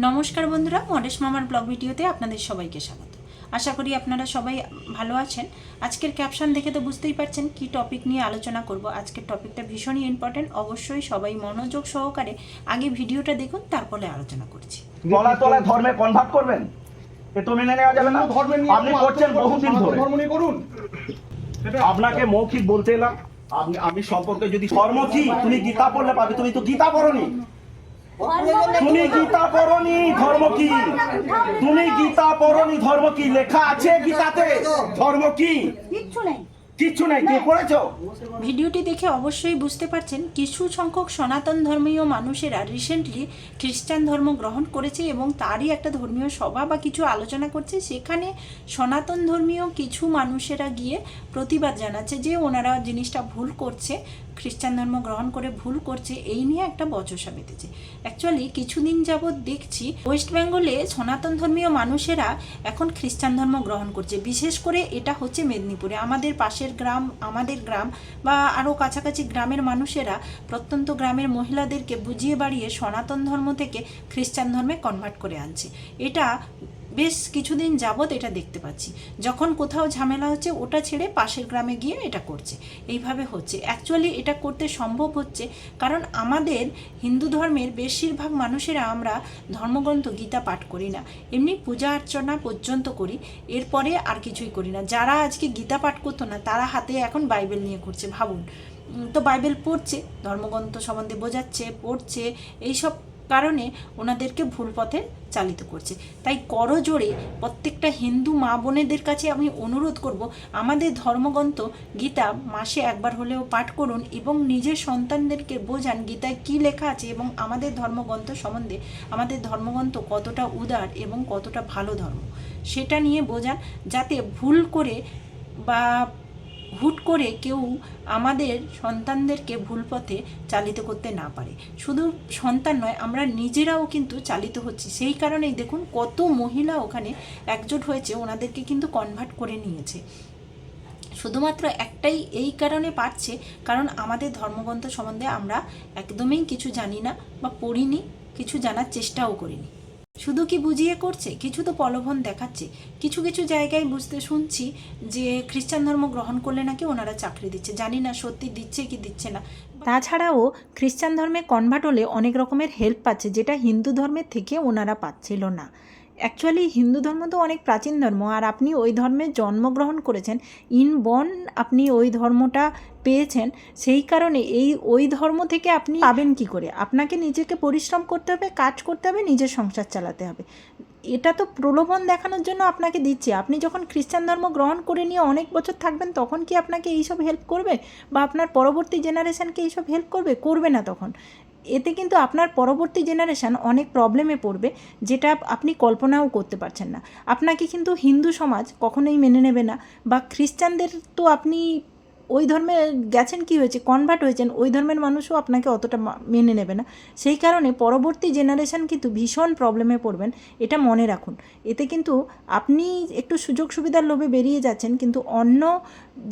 নমস্কার বন্ধুরা মডেশ মামার ব্লগ ভিডিওতে আপনাদের সবাইকে স্বাগত। আশা করি আপনারা সবাই ভালো আছেন। আজকের ক্যাপশন দেখে তো বুঝতেই পারছেন কি টপিক নিয়ে আলোচনা করব। আজকের টপিকটা ভীষণই ইম্পর্টেন্ট অবশ্যই সবাই মনোযোগ সহকারে আগে ভিডিওটা দেখুন তারপরে আলোচনা করছি। তলায় ধর্মে কনভার্ট করবেন? এ তো মেনে নেওয়া যাবে না। ধর্মের নিয়ে আপনি করছেন বহুদিন ধরে। ধর্ম নিয়ে করুন। আপনাকে মৌখিক বলতে এলাম। আমি সম্পর্কে যদি ধর্ম কি? তুমি গীতা পড়লে পাবে। তুমি তো গীতা পড়নি। তুমি গীতা পড়নি ধর্ম কি? তুমি গীতা পড়নি ধর্ম কি? লেখা আছে গীতাতে? ধর্ম কি? কিচ্ছু নেই। কিচ্ছু নাই কে পড়েছো? ভিডিওটি দেখে অবশ্যই বুঝতে পারছেন কিছু সংখ্যক সনাতন ধর্মীয় মানুষেরা রিসেন্টলি খ্রিস্টান ধর্ম গ্রহণ করেছে এবং তারই একটা ধর্মীয় সভা বা কিছু আলোচনা করছে। সেখানে সনাতন ধর্মীয় কিছু মানুষেরা গিয়ে প্রতিবাদ জানাচ্ছে যে ওনারা জিনিসটা ভুল করছে। খ্রিস্টান ধর্ম গ্রহণ করে ভুল করছে, এই নিয়ে একটা বচসা বেঁধেছে। অ্যাকচুয়ালি কিছুদিন যাবৎ দেখছি, ওয়েস্ট বেঙ্গলে সনাতন ধর্মীয় মানুষেরা এখন খ্রিস্টান ধর্ম গ্রহণ করছে। বিশেষ করে এটা হচ্ছে মেদিনীপুরে। আমাদের পাশের গ্রাম, আমাদের গ্রাম বা আরও কাছাকাছি গ্রামের মানুষেরা প্রত্যন্ত গ্রামের মহিলাদেরকে বুঝিয়ে বাড়িয়ে সনাতন ধর্ম থেকে খ্রিস্টান ধর্মে কনভার্ট করে আনছে। এটা বেশ কিছুদিন যাবৎ এটা দেখতে পাচ্ছি। যখন কোথাও ঝামেলা হচ্ছে, ওটা ছেড়ে পাশের গ্রামে গিয়ে এটা করছে। এইভাবে হচ্ছে। অ্যাকচুয়ালি এটা করতে সম্ভব হচ্ছে কারণ আমাদের হিন্দু ধর্মের বেশিরভাগ মানুষেরা আমরা ধর্মগ্রন্থ, গীতা পাঠ করি না। এমনি পূজা অর্চনা পর্যন্ত করি। এরপরে আর কিছুই করি না। যারা আজকে গীতা পাঠ করতো না, তারা হাতে এখন বাইবেল নিয়ে করছে। ভাবুন। তো বাইবেল পড়ছে, ধর্মগ্রন্থ সম্বন্ধে বোঝাচ্ছে, পড়ছে, এইসব কারণে ওনাদেরকে ভুল পথে চালিত করছে। তাই করজোড়ে প্রত্যেকটা হিন্দু মা বোনেদের কাছে আমি অনুরোধ করব, আমাদের ধর্মগ্রন্থ গীতা মাসে একবার হলেও পাঠ করুন এবং নিজের সন্তানদেরকে বোঝান গীতায় কী লেখা আছে এবং আমাদের ধর্মগ্রন্থ সম্বন্ধে আমাদের ধর্মগ্রন্থ কতটা উদার এবং কতটা ভালো ধর্ম, সেটা নিয়ে বোঝান যাতে ভুল করে বা হুট করে কেউ আমাদের সন্তানদেরকে ভুল পথে চালিত করতে না পারে। শুধু সন্তান নয়, আমরা নিজেরাও কিন্তু চালিত হচ্ছি। সেই কারণেই দেখুন, কত মহিলা ওখানে একজোট হয়েছে, ওনাদেরকে কিন্তু কনভার্ট করে নিয়েছে। শুধুমাত্র একটাই এই কারণে পারছে, কারণ আমাদের ধর্মগ্রন্থ সম্বন্ধে আমরা একদমই কিছু জানি না বা পড়িনি, কিছু জানার চেষ্টাও করিনি। শুধু কি বুঝিয়ে করছে? কিছু তো প্রলোভন দেখাচ্ছে। কিছু কিছু জায়গায় বুঝতে শুনছি যে খ্রিস্টান ধর্ম গ্রহণ করলে নাকি ওনারা চাকরি দিচ্ছে। জানি না সত্যি দিচ্ছে কি দিচ্ছে না। তাছাড়াও খ্রিস্টান ধর্মে কনভার্ট হলে অনেক রকমের হেল্প পাচ্ছে, যেটা হিন্দু ধর্মের থেকে ওনারা পাচ্ছিল না। অ্যাকচুয়ালি হিন্দু ধর্ম তো অনেক প্রাচীন ধর্ম, আর আপনি ওই ধর্মে জন্মগ্রহণ করেছেন ইন বন আপনি ওই ধর্মটা পেয়েছেন, সেই কারণে এই ওই ধর্ম থেকে আপনি পাবেন কি করে? আপনাকে নিজেকে পরিশ্রম করতে হবে, কাজ করতে হবে, নিজের সংসার চালাতে হবে। এটা তো প্রলোভন দেখানোর জন্য আপনাকে দিচ্ছে। আপনি যখন খ্রিস্টান ধর্ম গ্রহণ করে নিয়ে অনেক বছর থাকবেন, তখন কি আপনাকে এইসব হেল্প করবে? বা আপনার পরবর্তী জেনারেশনকে এইসব হেল্প করবে? করবে না তখন। এতে কিন্তু আপনার পরবর্তী জেনারেশান অনেক প্রবলেমে পড়বে, যেটা আপনি কল্পনাও করতে পারছেন না। আপনাকে কিন্তু হিন্দু সমাজ কখনোই মেনে নেবে না বা খ্রিস্টানদের তো আপনি ওই ধর্মে গেছেন কি হয়েছে কনভার্ট হয়েছেন, ওই ধর্মের মানুষও আপনাকে অতটা মেনে নেবে না। সেই কারণে পরবর্তী জেনারেশান কিন্তু ভীষণ প্রবলেমে পড়বেন, এটা মনে রাখুন। এতে কিন্তু আপনি একটু সুযোগ সুবিধার লোভে বেরিয়ে যাচ্ছেন, কিন্তু অন্য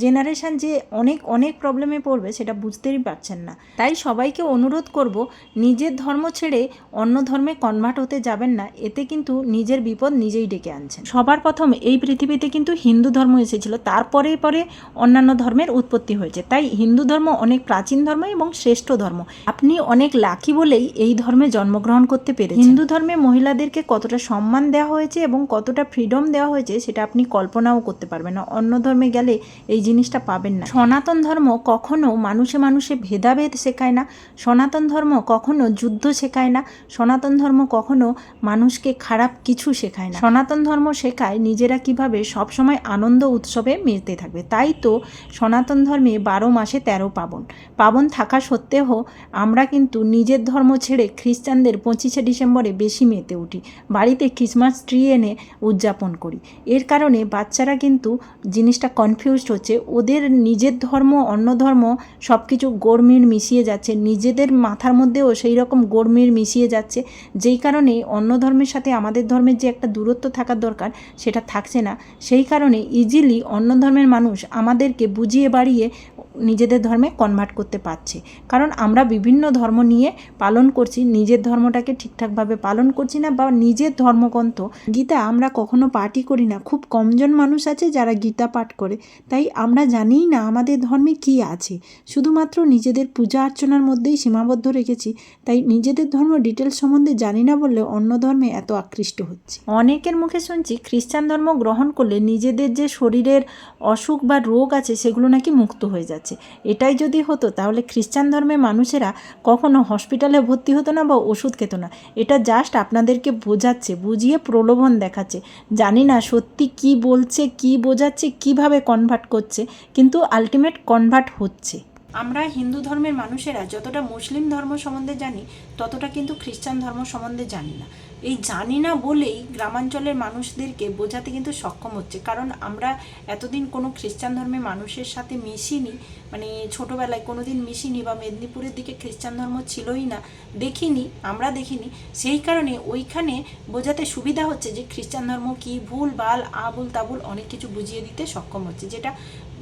জেনারেশান যে অনেক অনেক প্রবলেমে পড়বে, সেটা বুঝতেই পারছেন না। তাই সবাইকে অনুরোধ করব, নিজের ধর্ম ছেড়ে অন্য ধর্মে কনভার্ট হতে যাবেন না, এতে কিন্তু নিজের বিপদ নিজেই ডেকে আনছেন। সবার প্রথম এই পৃথিবীতে কিন্তু হিন্দু ধর্ম এসেছিল তারপরে পরে অন্যান্য ধর্মের উৎপত্তি হয়েছে। তাই হিন্দু ধর্ম অনেক প্রাচীন ধর্ম এবং শ্রেষ্ঠ ধর্ম। আপনি অনেক লাকি বলেই এই ধর্মে জন্মগ্রহণ করতে পেরে হিন্দু ধর্মে মহিলাদেরকে কতটা সম্মান দেওয়া হয়েছে এবং কতটা ফ্রিডম দেওয়া হয়েছে সেটা আপনি কল্পনাও করতে পারবেন না। অন্য ধর্মে গেলে এই জিনিসটা পাবেন না। সনাতন ধর্ম কখনো মানুষে মানুষে ভেদাভেদ শেখায় না। সনাতন ধর্ম কখনো যুদ্ধ শেখায় না। সনাতন ধর্ম কখনো মানুষকে খারাপ কিছু শেখায় না। সনাতন ধর্ম শেখায় নিজেরা কীভাবে সবসময় আনন্দ উৎসবে মেতে থাকবে। তাই তো সনাতন ধর্মে বারো মাসে তেরো পাবন। পাবন থাকা সত্ত্বেও আমরা কিন্তু নিজের ধর্ম ছেড়ে খ্রিস্টানদের পঁচিশে ডিসেম্বরে বেশি মেতে উঠি। বাড়িতে ক্রিসমাস ট্রি এনে উদযাপন করি। এর কারণে বাচ্চারা কিন্তু জিনিসটা কনফিউজড হচ্ছে। ওদের নিজের ধর্ম, অন্য ধর্ম সব কিছু গোড়মির মিশিয়ে যাচ্ছে। নিজেদের মাথার মধ্যেও সেই রকম গোড়মির মিশিয়ে যাচ্ছে। যেই কারণে অন্য ধর্মের সাথে আমাদের ধর্মের যে একটা দূরত্ব থাকার দরকার, সেটা থাকছে না। সেই কারণে ইজিলি অন্য ধর্মের মানুষ আমাদেরকে বুঝিয়ে বাড়িয়ে নিজেদের ধর্মে কনভার্ট করতে পারছে। কারণ আমরা বিভিন্ন ধর্ম নিয়ে পালন করছি, নিজের ধর্মটাকে ঠিকঠাকভাবে পালন করছি না বা নিজের ধর্মগ্রন্থ, গীতা আমরা কখনো পাঠই করি না। খুব কমজন মানুষ আছে যারা গীতা পাঠ করে। তাই আমরা জানিই না আমাদের ধর্মে কি আছে। শুধুমাত্র নিজেদের পূজা অর্চনার মধ্যেই সীমাবদ্ধ রেখেছি। তাই নিজেদের ধর্ম ডিটেলস সম্বন্ধে জানি না বললে অন্য ধর্মে এত আকৃষ্ট হচ্ছে। অনেকের মুখে শুনছি খ্রিস্টান ধর্ম গ্রহণ করলে নিজেদের যে শরীরের অসুখ বা রোগ আছে সেগুলো নাকি মুক্ত হয়ে যাচ্ছে। এটাই যদি হতো, তাহলে খ্রিস্টান ধর্মের মানুষেরা কখনো হসপিটালে ভর্তি হতো না বা ওষুধ খেত না। এটা জাস্ট আপনাদেরকে বোঝাচ্ছে, বুঝিয়ে প্রলোভন দেখাচ্ছে। জানি না সত্যি কি বলছে, কি বোঝাচ্ছে, কীভাবে কনভার্ট করছে, কিন্তু আলটিমেট কনভার্ট হচ্ছে। আমরা হিন্দু ধর্মের মানুষেরা যতটা মুসলিম ধর্ম সম্বন্ধে জানি, ততটা কিন্তু খ্রিস্টান ধর্ম সম্বন্ধে জানি না। এই জানি না বলেই গ্রামাঞ্চলের মানুষদেরকে বোঝাতে কিন্তু সক্ষম হচ্ছে। কারণ আমরা এতদিন কোনো খ্রিস্টান ধর্মের মানুষের সাথে মিশিনি মানে ছোটোবেলায় কোনো দিন মিশিনি বা মেদিনীপুরের দিকে খ্রিস্টান ধর্ম ছিলই না, দেখিনি, আমরা দেখিনি। সেই কারণে ওইখানে বোঝাতে সুবিধা হচ্ছে যে খ্রিস্টান ধর্ম কি ভুল, বাল আবুল তাবুল অনেক কিছু বুঝিয়ে দিতে সক্ষম হচ্ছে, যেটা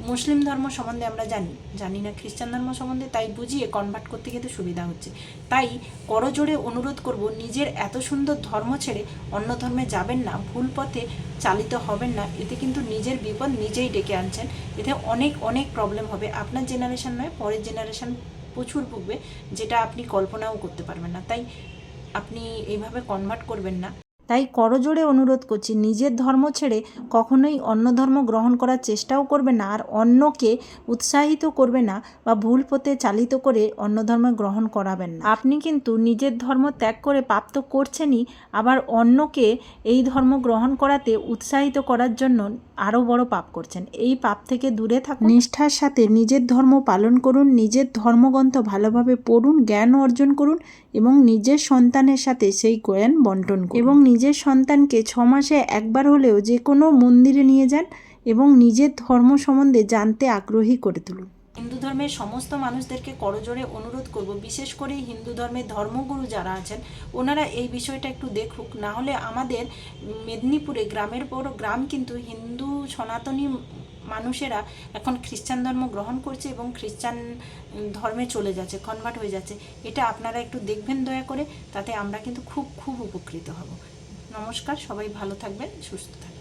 মুসলিম ধর্ম সম্বন্ধে আমরা জানি জানি না খ্রিস্টান ধর্ম সম্বন্ধে, তাই বুঝিয়ে কনভার্ট করতে কিন্তু সুবিধা হচ্ছে। তাই করজোড়ে অনুরোধ করব, নিজের এত সুন্দর ধর্ম ছেড়ে অন্য ধর্মে যাবেন না, ভুল পথে চালিত হবেন না, এতে কিন্তু নিজের বিপদ নিজেই ডেকে আনছেন। এতে অনেক অনেক প্রবলেম হবে। আপনার জেনারেশন নয়, পরের জেনারেশন প্রচুর ভুগবে, যেটা আপনি কল্পনাও করতে পারবেন না। তাই আপনি এইভাবে কনভার্ট করবেন না। তাই করজোড়ে অনুরোধ করছি, নিজের ধর্ম ছেড়ে কখনোই অন্য ধর্ম গ্রহণ করার চেষ্টাও করবে না আর অন্যকে উৎসাহিত করবে না বা ভুল পথে চালিত করে অন্য ধর্ম গ্রহণ করাবেন না। আপনি কিন্তু নিজের ধর্ম ত্যাগ করে পাপ তো করছেনই, আবার অন্যকে এই ধর্ম গ্রহণ করাতে উৎসাহিত করার জন্য আরও বড় পাপ করছেন। এই পাপ থেকে দূরে থাকুন। নিষ্ঠার সাথে নিজের ধর্ম পালন করুন নিজের ধর্মগ্রন্থ ভালোভাবে পড়ুন জ্ঞান অর্জন করুন এবং নিজের সন্তানের সাথে সেই জ্ঞান বন্টন করুন। এবং নিজের সন্তানকে ছ মাসে একবার হলেও যে কোনো মন্দিরে নিয়ে যান এবং নিজের ধর্ম সম্বন্ধে জানতে আগ্রহী করে তুলুন। হিন্দু ধর্মের সমস্ত মানুষদেরকে করজোড়ে অনুরোধ করব, বিশেষ করে হিন্দু ধর্মের ধর্মগুরু যারা আছেন, ওনারা এই বিষয়টা একটু দেখুক। না হলে আমাদের মেদিনীপুরে গ্রামের পর গ্রাম কিন্তু হিন্দু সনাতনী মানুষেরা এখন খ্রিস্টান ধর্ম গ্রহণ করছে এবং খ্রিস্টান ধর্মে চলে যাচ্ছে কনভার্ট হয়ে যাচ্ছে। এটা আপনারা একটু দেখবেন দয়া করে, তাতে আমরা কিন্তু খুব খুব উপকৃত হব। নমস্কার, সবাই ভালো থাকবেন, সুস্থ থাকবেন।